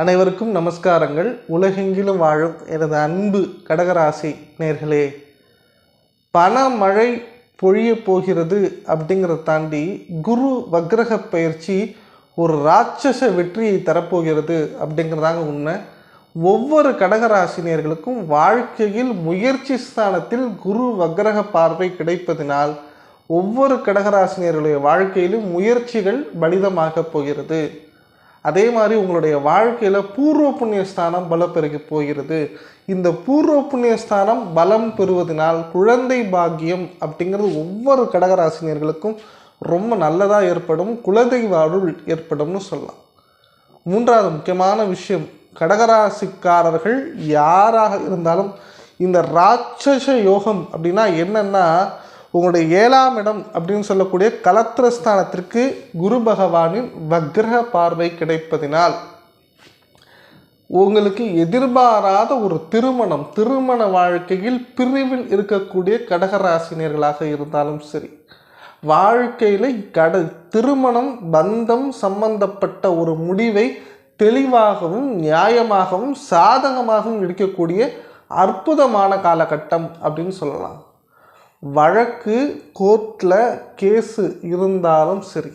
அனைவருக்கும் நமஸ்காரங்கள். உலகெங்கிலும் வாழும் எனது அன்பு கடகராசி நேர்களே பணமழை பொழிய போகிறது அப்படிங்கிறத தாண்டி குரு வக்ரக பயிற்சி ஒரு ராட்சச வெற்றியை தரப்போகிறது அப்படிங்கிறதாங்க உண்மை. ஒவ்வொரு கடகராசினியர்களுக்கும் வாழ்க்கையில் முயற்சி ஸ்தானத்தில் குரு வக்ரக பார்வை கிடைப்பதினால் ஒவ்வொரு கடகராசினியர்களுடைய வாழ்க்கையிலும் முயற்சிகள் பலிதமாக போகிறது. அதே மாதிரி உங்களுடைய வாழ்க்கையில் பூர்வ புண்ணிய ஸ்தானம் பலப்பெருகி போகிறது. இந்த பூர்வ புண்ணிய ஸ்தானம் பலம் பெறுவதனால் குழந்தை பாக்கியம் அப்படிங்கிறது ஒவ்வொரு கடகராசினியர்களுக்கும் ரொம்ப நல்லதாக ஏற்படும் குலதெய்வ அருள் ஏற்படும்னு சொல்லலாம். மூன்றாவது முக்கியமான விஷயம் கடகராசிக்காரர்கள் யாராக இருந்தாலும் இந்த ராட்சச யோகம் அப்படின்னா என்னென்னா உங்களுடைய ஏழாம் இடம் அப்படின்னு சொல்லக்கூடிய கலத்திரஸ்தானத்திற்கு குரு பகவானின் வக்ர பார்வை கிடைப்பதினால் உங்களுக்கு எதிர்பாராத ஒரு திருமணம் திருமண வாழ்க்கையில் பிரிவில் இருக்கக்கூடிய கடகராசினியர்களாக இருந்தாலும் சரி வாழ்க்கையில் கட திருமணம் பந்தம் சம்பந்தப்பட்ட ஒரு முடிவை தெளிவாகவும் நியாயமாகவும் சாதகமாகவும் எடுக்கக்கூடிய அற்புதமான காலகட்டம் அப்படின்னு சொல்லலாம். வழக்கு கோர்ட்டில் கேஸு இருந்தாலும் சரி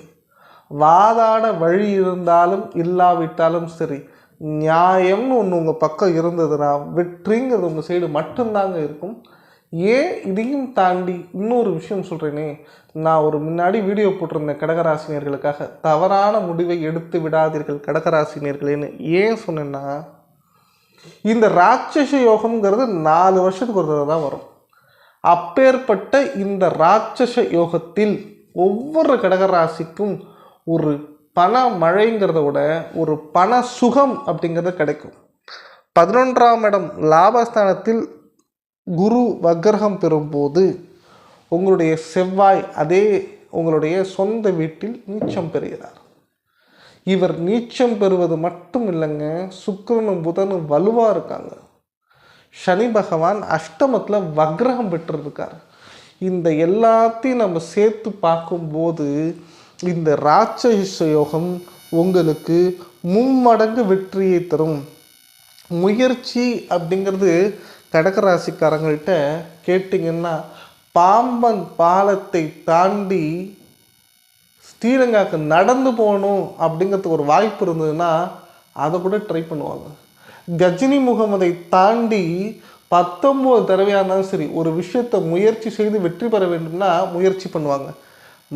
வாதாட வழி இருந்தாலும் இல்லாவிட்டாலும் சரி நியாயம்னு ஒன்று உங்கள் பக்கம் இருந்ததுன்னா வெற்றிங்கிறது உங்கள் சைடு மட்டும்தாங்க இருக்கும். ஏன் இதையும் தாண்டி இன்னொரு விஷயம் சொல்கிறேனே நான் ஒரு முன்னாடி வீடியோ போட்டிருந்தேன் கடகராசினியர்களுக்காக தவறான முடிவை எடுத்து விடாதீர்கள் கடகராசினியர்களேன்னு ஏன் சொன்னேன்னா இந்த ராட்சச யோகம்ங்கிறது நாலு வருஷத்துக்கு ஒரு தடவை தான் வரும். அப்பேற்பட்ட இந்த ராட்சச யோகத்தில் ஒவ்வொரு கடகராசிக்கும் ஒரு பண மழைங்கிறத விட ஒரு பண சுகம் அப்படிங்கிறது கிடைக்கும். பதினொன்றாம் இடம் லாபஸ்தானத்தில் குரு வக்ரகம் பெறும்போது உங்களுடைய செவ்வாய் அதே உங்களுடைய சொந்த வீட்டில் நீச்சம் பெறுகிறார். இவர் நீச்சம் பெறுவது மட்டும் இல்லைங்க சுக்கரனும் புதனும் வலுவாக இருக்காங்க. சனி பகவான் அஷ்டமத்தில் வக்ரகம் பெற்றிருக்கார். இந்த எல்லாத்தையும் நம்ம சேர்த்து பார்க்கும்போது இந்த ராட்சச யோகம் உங்களுக்கு மும்மடங்கு வெற்றியை தரும். முயற்சி அப்படிங்கிறது கடகராசிக்காரங்கள்ட்ட கேட்டிங்கன்னா பாம்பன் பாலத்தை தாண்டி ஸ்ரீலங்காவுக்கு நடந்து போகணும் அப்படிங்கிறதுக்கு ஒரு வாய்ப்பு இருந்ததுன்னா அதை கூட ட்ரை பண்ணுவாங்க. கஜினி முகமதை தாண்டி பத்தொம்போது தடவையாக இருந்தாலும் சரி ஒரு விஷயத்தை முயற்சி செய்து வெற்றி பெற வேண்டும்னா முயற்சி பண்ணுவாங்க.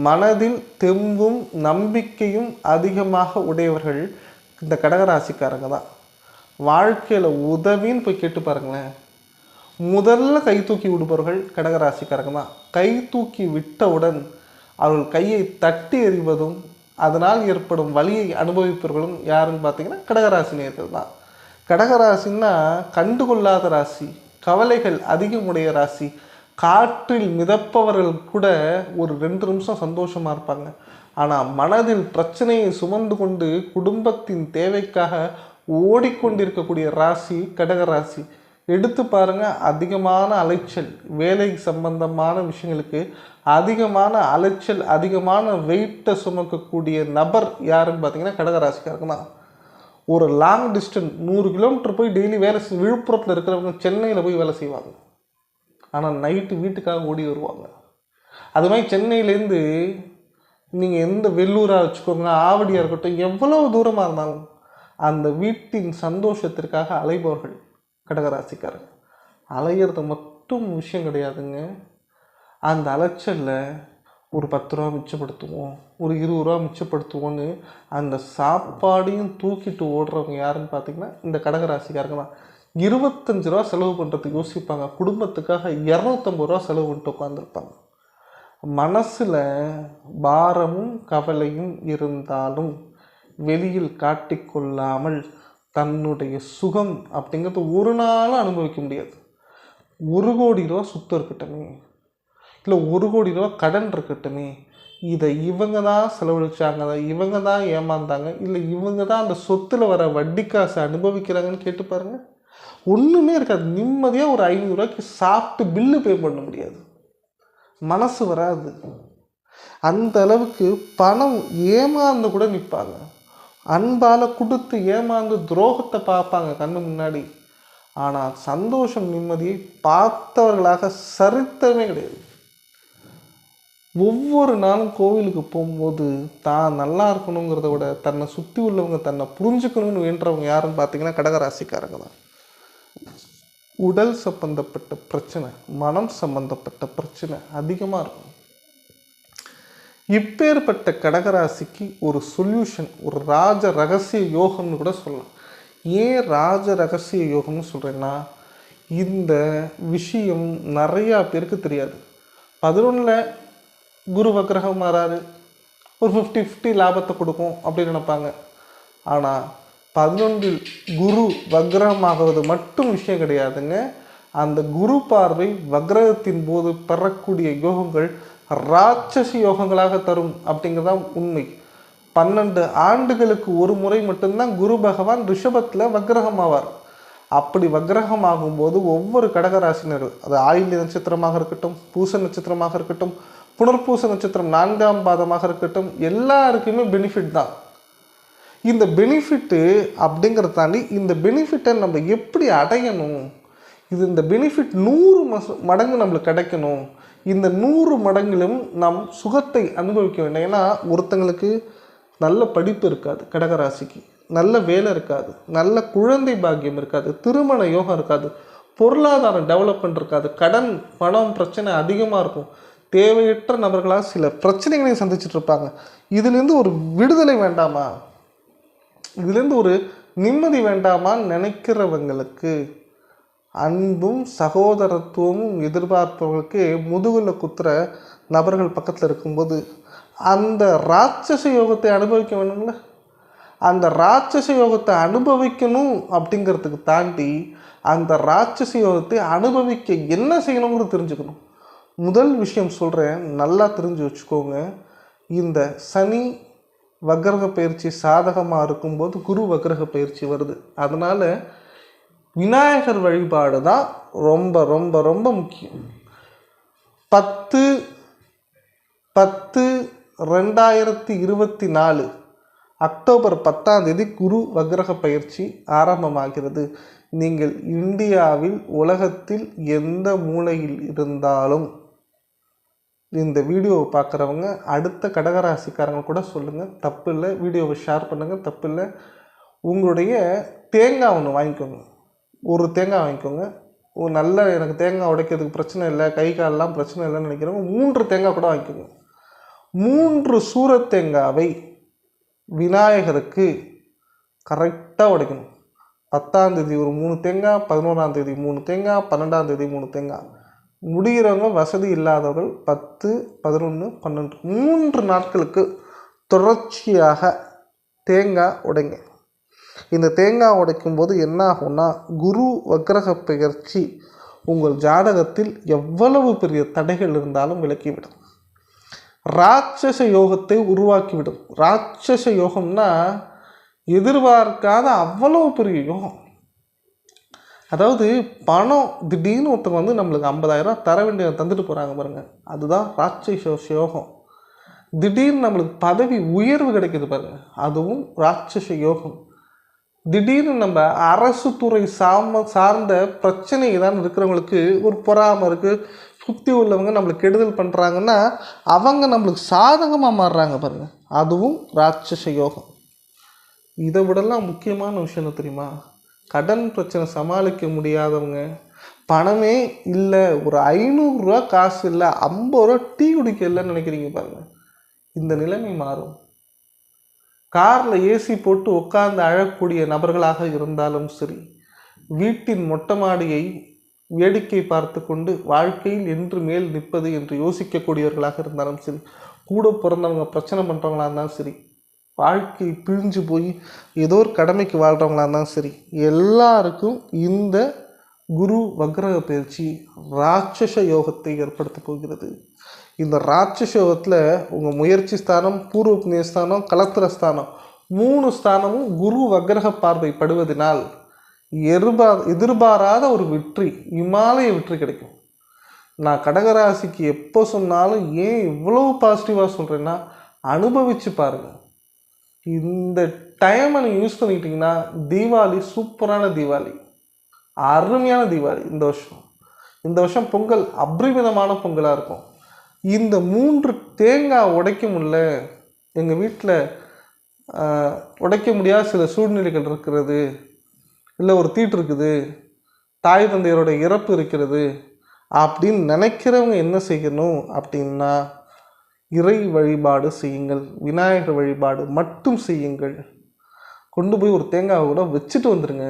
மனதில் தெம்பும் நம்பிக்கையும் அதிகமாக உடையவர்கள் இந்த கடகராசிக்காரங்க தான். வாழ்க்கையில் உதவின்னு போய் கேட்டு பாருங்களேன். முதல்ல கை தூக்கி விடுபவர்கள் கடகராசிக்காரங்க தான். கை தூக்கி விட்டவுடன் அவர்கள் கையை தட்டி எறிவதும் அதனால் ஏற்படும் வழியை அனுபவிப்பவர்களும் யாருன்னு பார்த்தீங்கன்னா கடகராசி நேர்கள் தான். கடகராசின்னா கண்டுகொள்ளாத ராசி கவலைகள் அதிகமுடைய ராசி காற்றில் மிதப்பவர்கள் கூட ஒரு ரெண்டு நிமிஷம் சந்தோஷமாக இருப்பாங்க. ஆனால் மனதில் பிரச்சனையை சுமந்து கொண்டு குடும்பத்தின் தேவைக்காக ஓடிக்கொண்டிருக்கக்கூடிய ராசி கடகராசி. எடுத்து பாருங்கள் அதிகமான அலைச்சல் வேலை சம்பந்தமான விஷயங்களுக்கு அதிகமான அலைச்சல் அதிகமான வெயிட்டை சுமக்கக்கூடிய நபர் யாருன்னு பார்த்தீங்கன்னா கடகராசிக்காரங்க தான் ஒரு லாங் டிஸ்டன்ஸ் நூறு கிலோமீட்டர் போய் டெய்லி வேலை செய் விழுப்புரத்தில் இருக்கிறவங்க சென்னையில் போய் வேலை செய்வாங்க. ஆனால் நைட்டு வீட்டுக்காக ஓடி வருவாங்க. அது மாதிரி சென்னையிலேருந்து நீங்கள் எந்த வெள்ளூராக வச்சுக்கோங்க ஆவடியாக இருக்கட்டும் எவ்வளோ தூரமாக இருந்தாலும் அந்த வீட்டின் சந்தோஷத்திற்காக அலைபவர்கள் கடகராசிக்காரங்க. அலையிறது மட்டும் விஷயம் கிடையாதுங்க. அந்த அலைச்சலில் ஒரு பத்து ரூபா மிச்சப்படுத்துவோம் ஒரு இருபது ரூபா மிச்சப்படுத்துவோன்னு அந்த சாப்பாடையும் தூக்கிட்டு ஓடுறவங்க யாருன்னு பார்த்தீங்கன்னா இந்த கடகராசிக்காரங்க தான். இருபத்தஞ்சு ரூபா செலவு பண்ணுறதுக்கு யோசிப்பாங்க. குடும்பத்துக்காக இரநூத்தம்பது ரூபா செலவு பண்ணிட்டு உட்காந்துருப்பாங்க மனசில் பாரமும் கவலையும் இருந்தாலும் வெளியில் காட்டிக்கொள்ளாமல் தன்னுடைய சுகம் அப்படிங்கிறது ஒரு நாளும் அனுபவிக்க முடியாது. ஒரு கோடி ரூபா சுத்தம் இருக்கட்டமே. இல்லை ஒரு கோடி ரூபா கடன் இருக்கட்டுமே. இதை இவங்க தான் செலவழிச்சாங்க இவங்க தான் ஏமாந்தாங்க இல்லை இவங்க தான் அந்த சொத்தில் வர வட்டி காசை அனுபவிக்கிறாங்கன்னு கேட்டு பாருங்கள் ஒன்றுமே இருக்காது. நிம்மதியாக ஒரு ஐநூறுரூவாய்க்கு சாப்பிட்டு பில்லு பே பண்ண முடியாது. மனசு வராது. அந்த அளவுக்கு பணம் ஏமாந்து கூட நிற்பாங்க அன்பால் கொடுத்து ஏமாந்து துரோகத்தை பார்ப்பாங்க கண்ணு முன்னாடி. ஆனால் சந்தோஷம் நிம்மதியை பார்த்தவர்களாக சரித்திரமே கிடையாது. ஒவ்வொரு நாளும் கோவிலுக்கு போகும்போது தான் நல்லா இருக்கணுங்கிறத விட தன்னை சுற்றி உள்ளவங்க தன்னை புரிஞ்சுக்கணும்னு வேண்டவங்க யாருன்னு பார்த்தீங்கன்னா கடகராசிக்காரங்க தான். உடல் சம்பந்தப்பட்ட பிரச்சனை மனம் சம்பந்தப்பட்ட பிரச்சனை அதிகமாக இருக்கும். இப்பேற்பட்ட கடகராசிக்கு ஒரு சொல்யூஷன் ஒரு ராஜ ரகசிய யோகம்னு கூட சொல்லலாம். ஏன் ராஜ ரகசிய யோகம்னு சொல்கிறேன்னா இந்த விஷயம் நிறையா பேருக்கு தெரியாது. பதினொன்றில் குரு வக்கிரகம் மாறாரு ஒரு ஃபிஃப்டி ஃபிஃப்டி லாபத்தை கொடுக்கும் அப்படின்னு நினைப்பாங்க. ஆனால் பதினொன்றில் குரு வக்ரமாகிறது மட்டும் விஷயம் கிடையாதுங்க. அந்த குரு பார்வை வக்ரகத்தின் போது பெறக்கூடிய யோகங்கள் ராட்சசி யோகங்களாக தரும் அப்படிங்கிறதான் உண்மை. பன்னெண்டு ஆண்டுகளுக்கு ஒரு முறை மட்டும்தான் குரு பகவான் ரிஷபத்தில் வக்ரகம் ஆவார். அப்படி வக்ரகம் ஆகும்போது ஒவ்வொரு கடகராசினர்கள் அது ஆயுள்ய நட்சத்திரமாக இருக்கட்டும் பூச நட்சத்திரமாக இருக்கட்டும் புனர்பூச நட்சத்திரம் நான்காம் பாதமாக இருக்கட்டும் எல்லாருக்குமே பெனிஃபிட் தான். இந்த பெனிஃபிட்டு அப்படிங்கிறத தாண்டி இந்த பெனிஃபிட்டை நம்ம எப்படி அடையணும்? இது இந்த பெனிஃபிட் நூறு மச மடங்கு நம்மளுக்கு கிடைக்கணும். இந்த நூறு மடங்கிலும் நாம் சுகத்தை அனுபவிக்க வேண்டும். ஏன்னா ஒருத்தங்களுக்கு நல்ல படிப்பு இருக்காது கடகராசிக்கு. நல்ல வேலை இருக்காது நல்ல குழந்தை பாக்கியம் இருக்காது திருமண யோகம் இருக்காது பொருளாதாரம் டெவலப்மெண்ட் இருக்காது கடன் பணம் பிரச்சனை அதிகமாக இருக்கும். தேவையற்ற நபர்களாக சில பிரச்சனைகளையும் சந்திச்சுட்டு இருப்பாங்க இதுலேருந்து ஒரு விடுதலை வேண்டாமா? இதுலேருந்து ஒரு நிம்மதி வேண்டாமான்னு நினைக்கிறவங்களுக்கு? அன்பும் சகோதரத்துவமும் எதிர்பார்ப்பவர்களுக்கு முதுகில் குத்துற நபர்கள் பக்கத்தில் இருக்கும்போது அந்த ராட்சச யோகத்தை அனுபவிக்க வேணும்ல அந்த ராட்சச யோகத்தை அனுபவிக்கணும் அப்படிங்கிறதுக்கு தாண்டி அந்த ராட்சச யோகத்தை அனுபவிக்க என்ன செய்யணுங்கிறது தெரிஞ்சுக்கணும். முதல் விஷயம் சொல்கிறேன் நல்லா தெரிஞ்சு வச்சுக்கோங்க. இந்த சனி வக்ரக பயிற்சி சாதகமாக இருக்கும்போது குரு வக்ரக பயிற்சி வருது. அதனால் விநாயகர் வழிபாடு தான் ரொம்ப ரொம்ப ரொம்ப முக்கியம். பத்து பத்து ரெண்டாயிரத்தி இருபத்தி நாலு அக்டோபர் பத்தாம் தேதி குரு வக்ரக பயிற்சி ஆரம்பமாகிறது. நீங்கள் இந்தியாவில் உலகத்தில் எந்த மூலையில் இருந்தாலும் இந்த வீடியோவை பார்க்குறவங்க அடுத்த கடகராசிக்காரங்க கூட சொல்லுங்கள் தப்பு இல்லை. வீடியோவை ஷேர் பண்ணுங்கள் தப்பு இல்லை. உங்களுடைய தேங்காய் ஒன்று வாங்கிக்கோங்க. ஒரு தேங்காய் வாங்கிக்கோங்க. ஒரு நல்ல எனக்கு தேங்காய் உடைக்கிறதுக்கு பிரச்சனை இல்லை. கை காலெலாம் பிரச்சனை இல்லைன்னு நினைக்கிறவங்க மூன்று தேங்காய் கூட வாங்கிக்கோங்க. மூன்று சூரத்தேங்காவை விநாயகருக்கு கரெக்டாக உடைக்கணும். பத்தாந்தேதி ஒரு மூணு தேங்காய் பதினோராந்தேதி மூணு தேங்காய் பன்னெண்டாந்தேதி மூணு தேங்காய். முடிகிறவங்க வசதி இல்லாதவர்கள் பத்து பதினொன்று பன்னெண்டு மூன்று நாட்களுக்கு தொடர்ச்சியாக தேங்காய் உடைங்க. இந்த தேங்காய் உடைக்கும் போது என்ன ஆகும்னா குரு வக்ரக பயிற்சி உங்கள் ஜாதகத்தில் எவ்வளவு பெரிய தடைகள் இருந்தாலும் விலக்கிவிடும். ராட்சச யோகத்தை உருவாக்கிவிடும். ராட்சச யோகம்னா எதிர்பார்க்காத அவ்வளவு பெரிய யோகம். அதாவது பணம் திடீர்னு ஒருத்தவங்க வந்து நம்மளுக்கு ஐம்பதாயிரம் தர வேண்டிய தந்துட்டு போகிறாங்க பாருங்கள் அதுதான் ராட்சச யோகம். திடீர்னு நம்மளுக்கு பதவி உயர்வு கிடைக்கிது பாருங்கள் அதுவும் ராட்சச யோகம். திடீர்னு நம்ம அரசு துறை சாம சார்ந்த பிரச்சனை தான் இருக்கிறவங்களுக்கு ஒரு பொறாமல் இருக்குது சுற்றி உள்ளவங்க நம்மளுக்கு கெடுதல் பண்ணுறாங்கன்னா அவங்க நம்மளுக்கு சாதகமாக மாறுறாங்க பாருங்கள் அதுவும் ராட்சச யோகம். இதை விடலாம் முக்கியமான விஷயம் என்ன தெரியுமா? கடன் பிரச்சனை சமாளிக்க முடியாதவங்க பணமே இல்லை ஒரு ஐநூறுரூவா காசு இல்லை ஐம்பது ரூபா டீ குடிக்க இல்லைன்னு நினைக்கிறீங்க பாருங்கள் இந்த நிலைமை மாறும். காரில் ஏசி போட்டு உட்கார்ந்து அழக்கூடிய நபர்களாக இருந்தாலும் சரி வீட்டின் மொட்டை மாடியை வேடிக்கை பார்த்து கொண்டு வாழ்க்கையில் என்று மேல் நிற்பது என்று யோசிக்கக்கூடியவர்களாக இருந்தாலும் சரி கூட பிறந்தவங்க பிரச்சனை பண்ணுறவங்களா இருந்தாலும் சரி வாழ்க்கை பிழிஞ்சு போய் ஏதோ ஒரு கடமைக்கு வாழ்கிறவங்களா இருந்தாலும் சரி எல்லாருக்கும் இந்த குரு வக்ரக பயிற்சி ராட்சச யோகத்தை ஏற்படுத்த போகிறது. இந்த ராட்சச யோகத்தில் உங்கள் முயற்சி ஸ்தானம் பூர்வ புண்ணிய ஸ்தானம் கலத்திர ஸ்தானம் மூணு ஸ்தானமும் குரு வக்ரக பார்வை படுவதனால் எதிர்பாராத ஒரு வெற்றி இமாலய வெற்றி கிடைக்கும். நான் கடகராசிக்கு எப்போ சொன்னாலும் ஏன் இவ்வளோ பாசிட்டிவாக சொல்கிறேன்னா அனுபவித்து பாருங்கள் இந்த டைமை நீங்கள் யூஸ் பண்ணிக்கிட்டிங்கன்னா தீபாவளி சூப்பரான தீபாவளி. அருமையான தீபாவளி. இந்த வருஷம். இந்த வருஷம் பொங்கல் அபரிமிதமான பொங்கலாக இருக்கும். இந்த மூன்று தேங்காய் உடைக்க முடியல. எங்கள் வீட்டில் உடைக்க முடியாத சில சூழ்நிலைகள் இருக்கிறது. இல்லை ஒரு தீட்டு இருக்குது. தாய் தந்தையரோட இறப்பு இருக்கிறது. அப்படின்னு நினைக்கிறவங்க என்ன செய்யணும் அப்படின்னா இறை வழிபாடு செய்யுங்கள் விநாயகர் வழிபாடு மட்டும் செய்யுங்கள். கொண்டு போய் ஒரு தேங்காவை கூட வச்சுட்டு வந்துருங்க.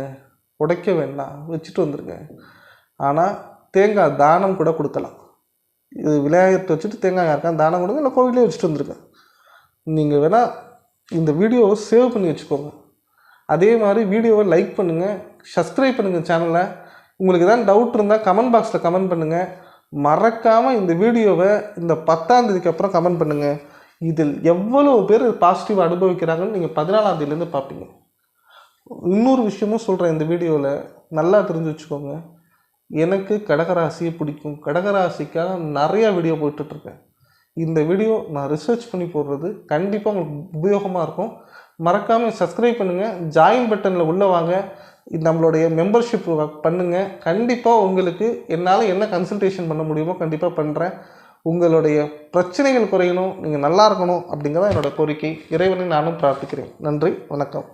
உடைக்க வேண்டாம் வச்சுட்டு வந்துருங்க. ஆனால் தேங்காய் தானம் கூட கொடுக்கலாம். இது விநாயகத்தை வச்சுட்டு தேங்காய் யாருக்கா தானம் கொடுங்க இல்லை கோவிலே வச்சுட்டு வந்துருங்க. நீங்கள் வேணால் இந்த வீடியோவை சேவ் பண்ணி வச்சுக்கோங்க. அதே மாதிரி வீடியோவை லைக் பண்ணுங்கள் சப்ஸ்கிரைப் பண்ணுங்கள் சேனலை உங்களுக்கு ஏதாவது டவுட் இருந்தால் கமெண்ட் பாக்ஸில் கமெண்ட் பண்ணுங்கள் மறக்காமல் இந்த வீடியோவை இந்த பத்தாந்தேதிக்கு அப்புறம் கமெண்ட் பண்ணுங்கள் இதில் எவ்வளோ பேர் பாசிட்டிவ் அனுபவிக்கிறாங்கன்னு நீங்கள் பதினாலாந்தேதியிலேருந்து பார்ப்பீங்க. இன்னொரு விஷயமும் சொல்கிறேன் இந்த வீடியோவில் நல்லா தெரிஞ்சு வச்சுக்கோங்க. எனக்கு கடகராசியை பிடிக்கும். கடகராசிக்காக நிறையா வீடியோ போட்டுட்ருக்கேன். இந்த வீடியோ நான் ரிசர்ச் பண்ணி போடுறது கண்டிப்பாக உங்களுக்கு உபயோகமாக இருக்கும். மறக்காமல் சப்ஸ்கிரைப் பண்ணுங்கள் ஜாயின் பட்டனில் உள்ளே வாங்க. நம்மளுடைய மெம்பர்ஷிப் பண்ணுங்கள் கண்டிப்பாக உங்களுக்கு என்னால் என்ன கன்சல்டேஷன் பண்ண முடியுமோ கண்டிப்பாக பண்ணுறேன் உங்களுடைய பிரச்சனைகள் குறையணும் நீங்கள் நல்லா இருக்கணும் அப்படிங்கிறத என்னோட கோரிக்கை. இறைவனை நானும் பிரார்த்திக்கிறேன். நன்றி வணக்கம்.